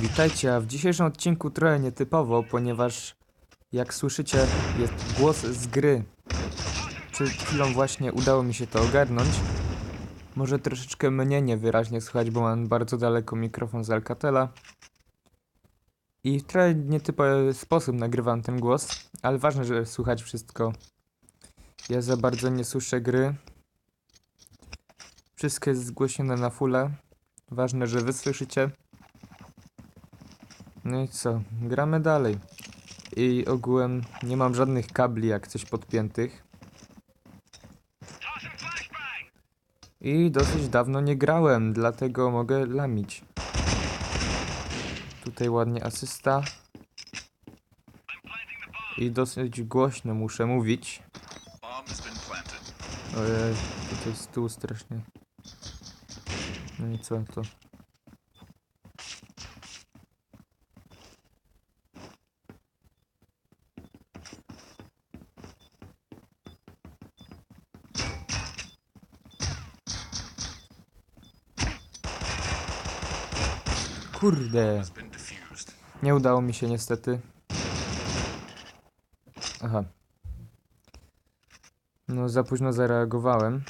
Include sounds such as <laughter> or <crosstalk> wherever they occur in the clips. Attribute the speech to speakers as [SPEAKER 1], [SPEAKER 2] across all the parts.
[SPEAKER 1] Witajcie, a w dzisiejszym odcinku trochę nietypowo, ponieważ jak słyszycie jest głos z gry. Przed chwilą właśnie udało mi się to ogarnąć. Może troszeczkę mnie niewyraźnie słychać, bo mam bardzo daleko mikrofon z Alcatela. I w trochę nietypowy sposób nagrywam ten głos, ale ważne, że słychać wszystko. Ja za bardzo nie słyszę gry. Wszystko jest zgłośnione na fulla. Ważne, że wy słyszycie. No i co? Gramy dalej. I ogółem nie mam żadnych kabli jak coś podpiętych. I dosyć dawno nie grałem, dlatego mogę lamić. Tutaj ładnie asysta. I dosyć głośno muszę mówić. Ojej, tutaj z tyłu strasznie. No i co to? Kurde, nie udało mi się niestety. Aha. No za późno zareagowałem.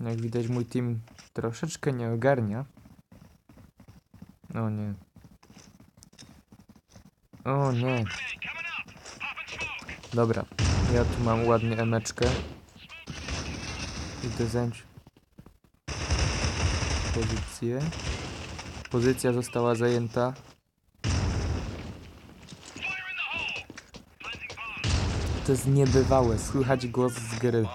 [SPEAKER 1] Jak widać mój team troszeczkę nie ogarnia. O nie. O nie. Dobra, ja tu mam ładnie emeczkę. Idę zająć pozycję. Pozycja została zajęta. To jest niebywałe, słychać głos z gry.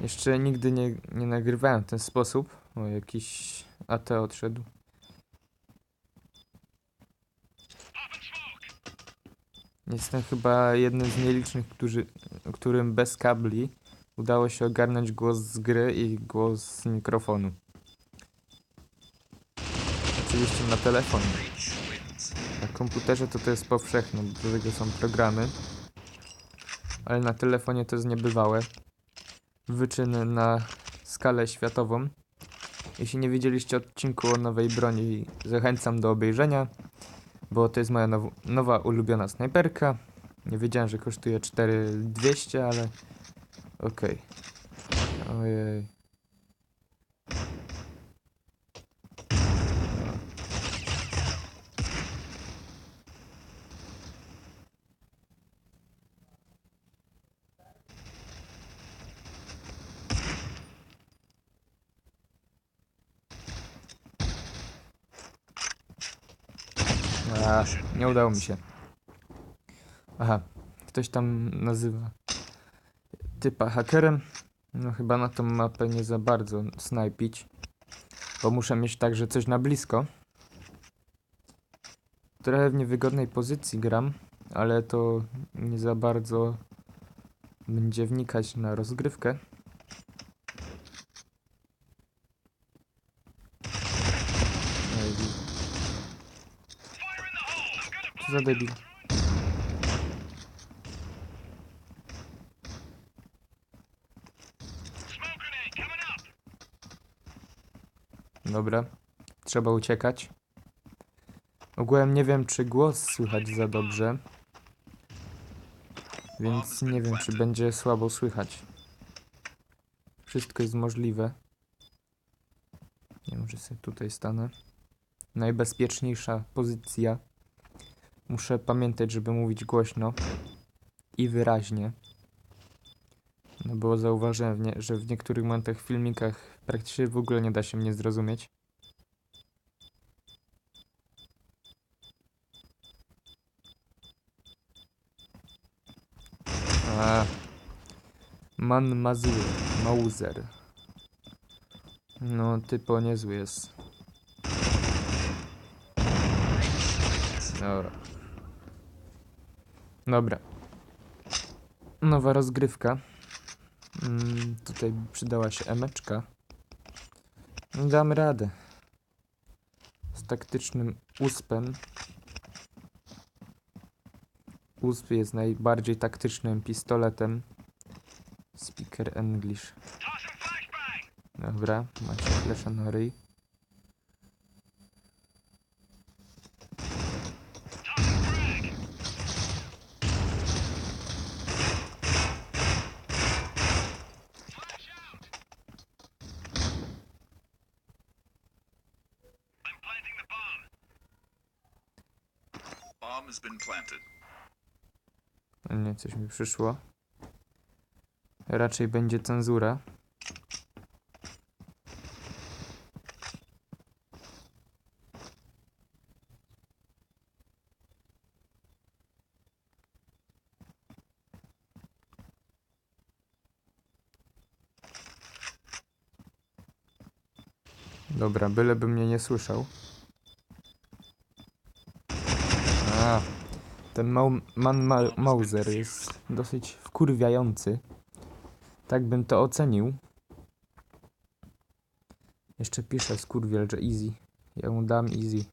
[SPEAKER 1] Jeszcze nigdy nie, nie nagrywałem w ten sposób. O, jakiś AT odszedł. Jestem chyba jednym z nielicznych, którzy, którym bez kabli udało się ogarnąć głos z gry i głos z mikrofonu. Na telefonie. Na komputerze to to jest powszechne, bo do tego są programy. Ale na telefonie to jest niebywałe. Wyczyn na skalę światową. Jeśli nie widzieliście odcinku o nowej broni, zachęcam do obejrzenia, bo to jest moja now nowa ulubiona snajperka. Nie wiedziałem, że kosztuje 4200, ale okej. Ojej. Nie udało mi się. Aha, ktoś tam nazywa typa hakerem. No chyba na tą mapę nie za bardzo snajpić. Bo muszę mieć także coś na blisko. Trochę w niewygodnej pozycji gram, ale to nie za bardzo będzie wnikać na rozgrywkę. Co za debil. Dobra, trzeba uciekać. Ogółem nie wiem, czy głos słychać za dobrze. Więc nie wiem, czy będzie słabo słychać. Wszystko jest możliwe. Nie wiem, że sobie tutaj stanę. Najbezpieczniejsza pozycja. Muszę pamiętać, żeby mówić głośno i wyraźnie. No bo zauważyłem, nie, że w niektórych momentach w filmikach praktycznie w ogóle nie da się mnie zrozumieć. Man Mazur, Mauser. No, typo niezły jest. Dobra. Dobra. Nowa rozgrywka. Mm, tutaj przydała się emeczka. Damy radę. Z taktycznym uspem. USP jest najbardziej taktycznym pistoletem. Speaker English. Dobra, macie flesze na ryj.
[SPEAKER 2] Bomb has been planted.
[SPEAKER 1] Nie, coś mi przyszło. Raczej będzie cenzura. Dobra, byleby mnie nie słyszał. Ten Mau- Man Ma Mauser jest dosyć wkurwiający. Tak bym to ocenił. Jeszcze pisze skurwiel, że easy. Ja mu dam easy.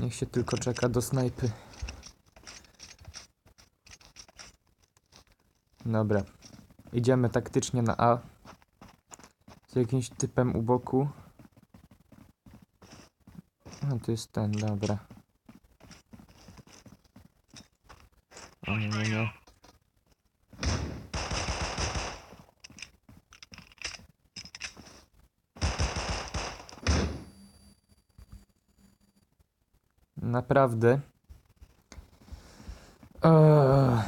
[SPEAKER 1] Niech się tylko czeka do snajpy. Dobra. Idziemy taktycznie na A. Z jakimś typem u boku. A, to jest ten, dobra. Naprawdę. Eee.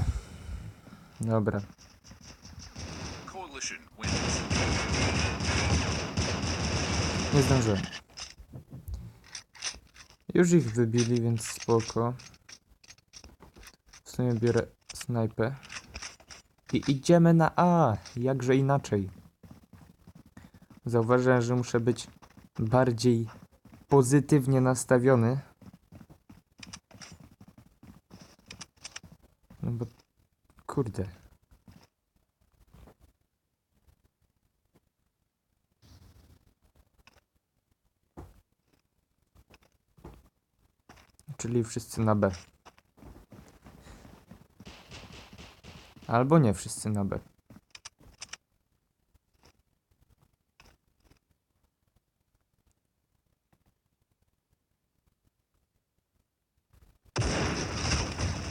[SPEAKER 1] Dobra. Nie zdążyłem. Już ich wybili, więc spoko. W sumie biorę snajpę. I idziemy na A, jakże inaczej. Zauważyłem, że muszę być bardziej pozytywnie nastawiony. No bo kurde. Czyli wszyscy na B. Albo nie wszyscy na B.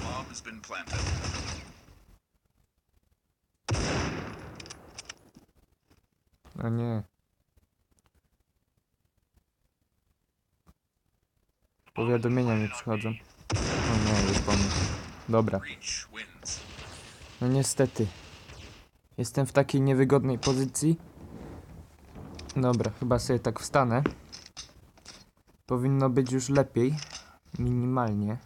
[SPEAKER 2] Bomb has been planted.
[SPEAKER 1] No nie. Powiadomienia mi przychodzą. O nie, już po. Dobra. No niestety. Jestem w takiej niewygodnej pozycji. Dobra, chyba sobie tak wstanę. Powinno być już lepiej. Minimalnie.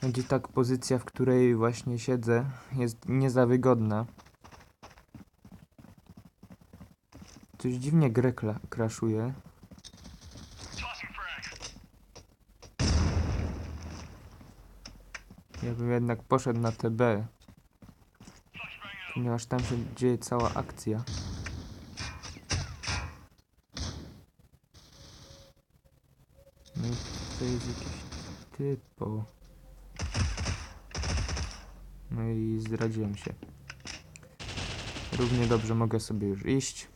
[SPEAKER 1] Będzie tak pozycja, w której właśnie siedzę, jest nie za wygodna. Coś dziwnie grę crashuje. Ja bym jednak poszedł na TB. Ponieważ tam się dzieje cała akcja. No i to jest jakiś typo. No i zdradziłem się. Równie dobrze mogę sobie już iść.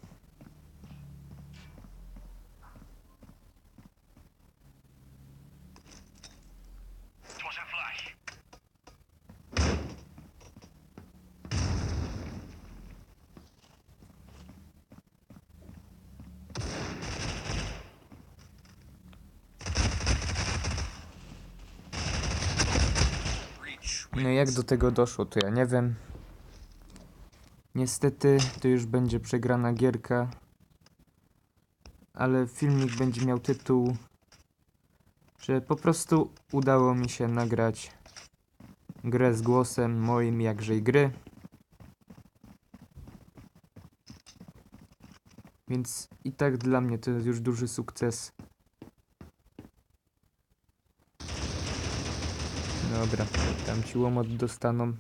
[SPEAKER 1] No jak do tego doszło, to ja nie wiem. Niestety to już będzie przegrana gierka. Ale filmik będzie miał tytuł, że po prostu udało mi się nagrać grę z głosem moim jakżej gry. Więc i tak dla mnie to jest już duży sukces. Dobra, tam ci łomot dostaną.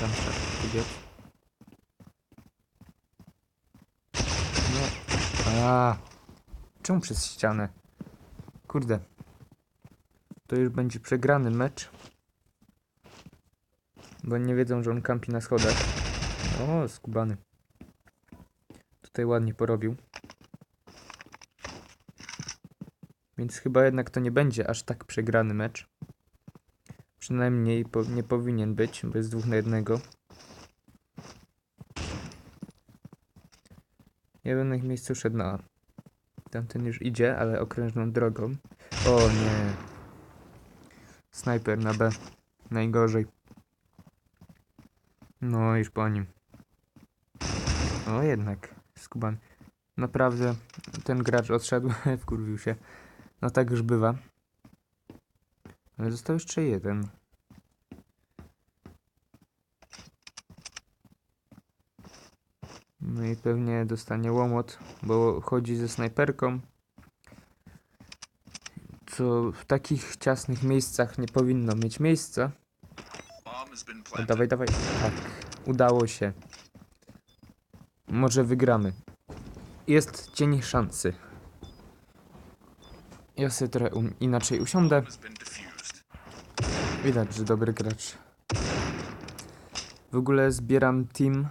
[SPEAKER 1] Tam trzeba A. Czemu przez ścianę? Kurde. To już będzie przegrany mecz. Bo nie wiedzą, że on kampi na schodach. O, skubany. Tutaj ładnie porobił. Więc chyba jednak to nie będzie aż tak przegrany mecz. Przynajmniej po, nie powinien być, bo jest dwóch na jednego. Ja bym na ich miejscu szedł na. Tamten już idzie, ale okrężną drogą. O nie. Snajper na B. Najgorzej. No już po nim. O jednak. Skuban. Naprawdę ten gracz odszedł, <laughs> wkurwił się. No tak już bywa. Ale został jeszcze jeden. No i pewnie dostanie łomot, bo chodzi ze snajperką. Co w takich ciasnych miejscach nie powinno mieć miejsca.
[SPEAKER 2] Bomb has been
[SPEAKER 1] O,
[SPEAKER 2] planted.
[SPEAKER 1] dawaj, dawaj. Tak, udało się. Może wygramy. Jest cień szansy. Ja sobie trochę um- inaczej usiądę. Widać, że dobry gracz. W ogóle zbieram team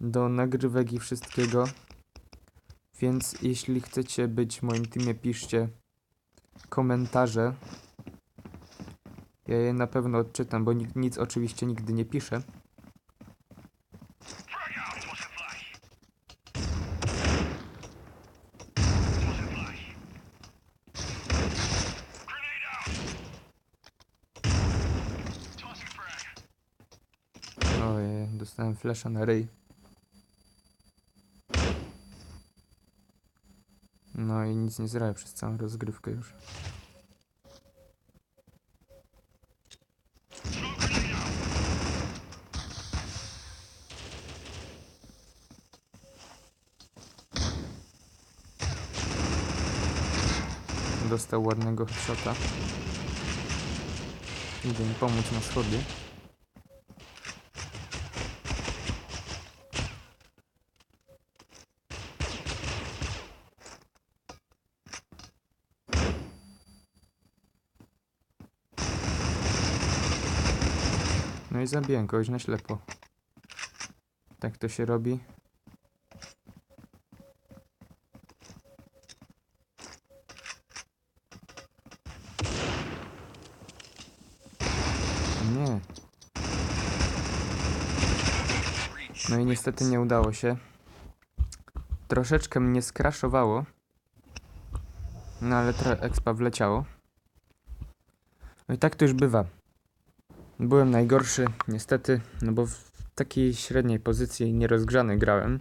[SPEAKER 1] do nagrywek i wszystkiego. Więc jeśli chcecie być w moim teamie, piszcie komentarze. Ja je na pewno odczytam, bo nikt nic oczywiście nigdy nie pisze. Ojej, dostałem flesza na ryj. No i nic nie zrobię przez całą rozgrywkę już. Dostał ładnego headshota. Idę im pomóc na schody. No i zabiłem kogoś na ślepo. Tak to się robi. Nie. No i niestety nie udało się. Troszeczkę mnie skraszowało. No ale expa wleciało. No i tak to już bywa. Byłem najgorszy, niestety, no bo w takiej średniej pozycji nierozgrzany grałem.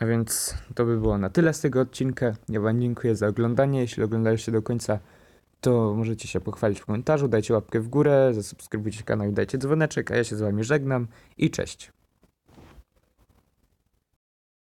[SPEAKER 1] A więc to by było na tyle z tego odcinka. Ja Wam dziękuję za oglądanie. Jeśli oglądaliście do końca, to możecie się pochwalić w komentarzu. Dajcie łapkę w górę, zasubskrybujcie kanał i dajcie dzwoneczek. A ja się z Wami żegnam i cześć.